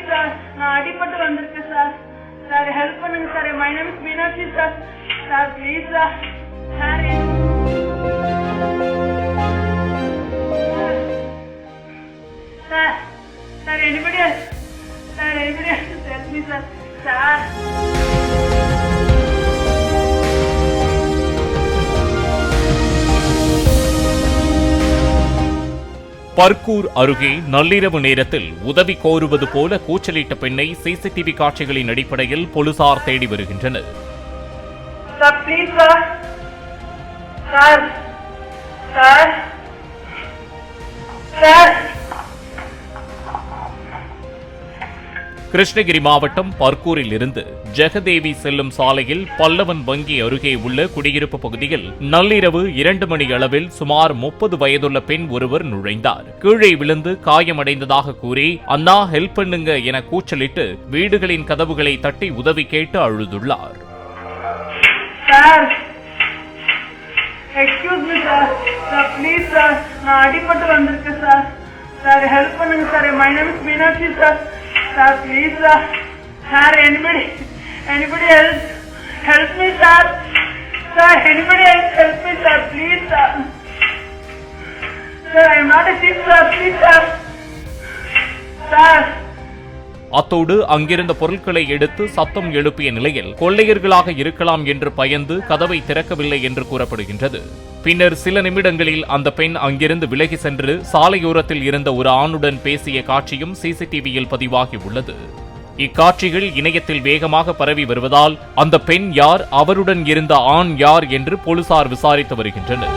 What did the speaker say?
Please sir நான் அடிபட்டு வந்திருக்கேன் சார் சார் ஹெல்ப் பண்ணுங்க sir my name is Meenakshi sir sir please sir sir sir sir anybody sir anybody help me sir sir Bargur அருகே நள்ளிரவு நேரத்தில் உதவி கோருவது போல கூச்சலிட்ட பெண்ணை சிசிடிவி காட்சிகளின் அடிப்படையில் போலீசார் தேடி வருகின்றனர். சார் சார் சார் கிருஷ்ணகிரி மாவட்டம் பர்கூரில் இருந்து ஜெகதேவி செல்லும் சாலையில் பல்லவன் வங்கி அருகே உள்ள குடியிருப்பு பகுதியில் நள்ளிரவு இரண்டு மணி அளவில் சுமார் முப்பது வயதுள்ள பெண் ஒருவர் நுழைந்தார். கீழே விழுந்து காயமடைந்ததாக கூறி அண்ணா ஹெல்ப் பண்ணுங்க என கூச்சலிட்டு வீடுகளின் கதவுகளை தட்டி உதவி கேட்டு அழுதுள்ளார். Sir excuse me sir sir please sir நான் அடிபட்டு வந்திருக்கேன் சார் சார் ஹெல்ப் பண்ணுங்க sir my name is Meenakshi sir sir please sir sir anybody anybody help help me sir sir anybody help help me sir please sir sir I am not a cheap sir please sir sir அத்தோடு அங்கிருந்த பொருட்களை எடுத்து சத்தம் எழுப்பிய நிலையில் கொள்ளையர்களாக இருக்கலாம் என்று பயந்து கதவை திறக்கவில்லை என்று கூறப்படுகின்றது. பின்னர் சில நிமிடங்களில் அந்த பெண் அங்கிருந்து விலகி சென்று சாலையோரத்தில் இருந்த ஒரு ஆணுடன் பேசிய காட்சியும் சிசிடிவியில் பதிவாகி உள்ளது. இக்காட்சிகள் இணையத்தில் வேகமாக பரவி வருவதால் அந்த பெண் யார் அவருடன் இருந்த ஆண் யார் என்று போலீசார் விசாரித்து வருகின்றனர்.